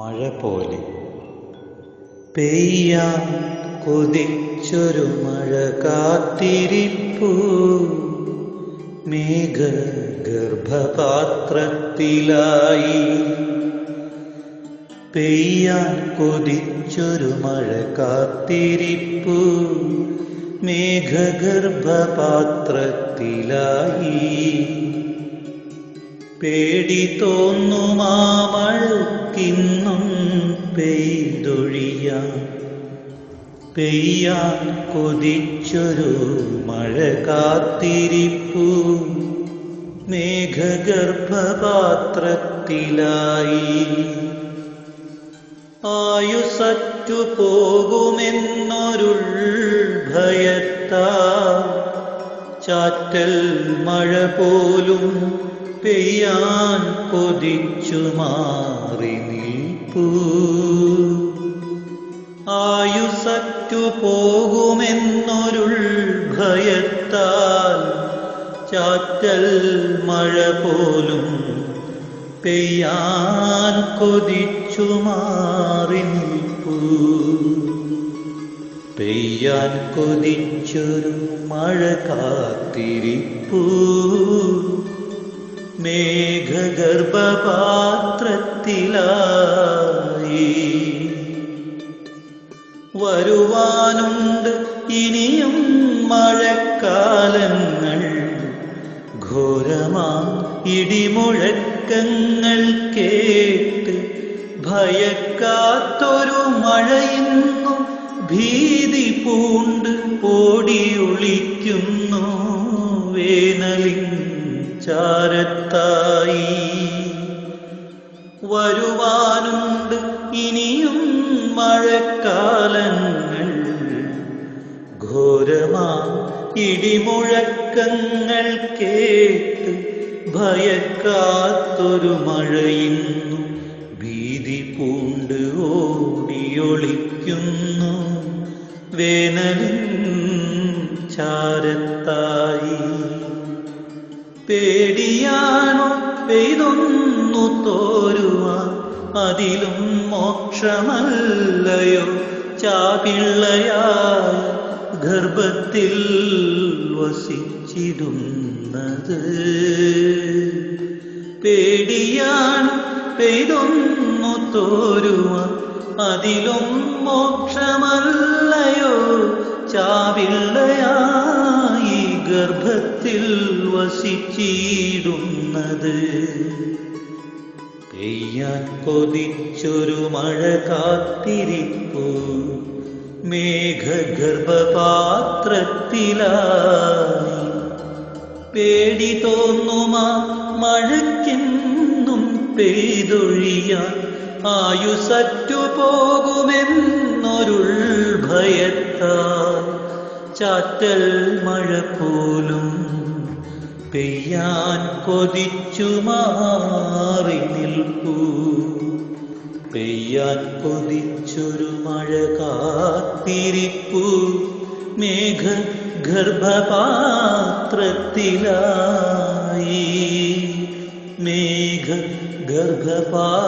മഴ പോലെ പെയ്യാൻ കൊതിച്ചൊരു മഴ കാത്തിരിപ്പൂ. മേഘ ഗർഭപാത്രത്തിലായി പെയ്യാൻ കൊതിച്ചൊരു മഴ കാത്തിരിപ്പു. മേഘഗർഭപാത്രത്തിലായി. പേടി തോന്നുമാ മഴക്കിന്നും പെയ്തൊഴിയ പെയ്യാൻ കൊതിച്ചൊരു മഴ കാത്തിരിപ്പു മേഘഗർഭപാത്രത്തിലായി ആയുസറ്റു പോകുമെന്നൊരുൾ ഭയത്താ ചാറ്റൽ മഴ പോലും പെയ്യാൻ കൊതിച്ചു മാറി നിൽപ്പൂ. ആയുസറ്റു പോകുമെന്നൊരുൾ ഭയത്താൽ ചാറ്റൽ മഴ പോലും പെയ്യാൻ കൊതിച്ചു മാറി നിൽപ്പൂ. പെയ്യാൻ കൊതിച്ചൊരു മഴ കാത്തിരിപ്പൂ. മേഘഗർഭപാത്രത്തിലായി. വരുവാനുണ്ട് ഇനിയും മഴക്കാലങ്ങൾ. ഘോരമാ ഇടിമുഴക്കങ്ങൾ കേട്ട് ഭയക്കാത്തൊരു മഴയിന്നു ഭീതി പൂണ്ട് ഓടിയൊളിക്കുന്നു വേനലിൻ ചാരത്തായി വരുവാനുണ്ട് ഇനിയും മഴക്കാലങ്ങൾ. ഘോരമാ ഇടിമുഴക്കങ്ങൾ കേട്ട് ഭയക്കാത്തൊരു മഴയിന്നു. ഭീതി പൂണ്ട് ഓടിയൊളിക്കുന്നു ചാരത്തായി. പേടിയാണോ പെയ്തൊന്നു തോരുവാൻ? അതിലും മോക്ഷമല്ലയോ? ചാപിള്ളയായ ഗർഭത്തിൽ വസിച്ചിരുന്നത് പേടിയാണ് പെയ്തൊന്നു തോരുവാൻ? അതിലും മോക്ഷമല്ലയോ? ചാവിള്ളയായി ഗർഭത്തിൽ വസിച്ചിടുന്നത്. പെയ്യാൻ കൊതിച്ചൊരു മഴ കാത്തിരിപ്പു. മേഘഗർഭപാത്രത്തിലായി. പേടി തോന്നുമാ മഴയ്ക്കെന്നും പെയ്തൊഴിയാൻ ആയുസറ്റു പോകുമെന്നൊരുൾ ഭയത്താൽ ചാറ്റൽ മഴ പോലും പെയ്യാൻ കൊതിച്ചു മാറി നിൽപ്പൂ പെയ്യാൻ കൊതിച്ചൊരു മഴ കാത്തിരിപ്പു. മേഘ ഗർഭപാത്രത്തിലായി. മേഘ ഗർഭപാത്രത്തിലായി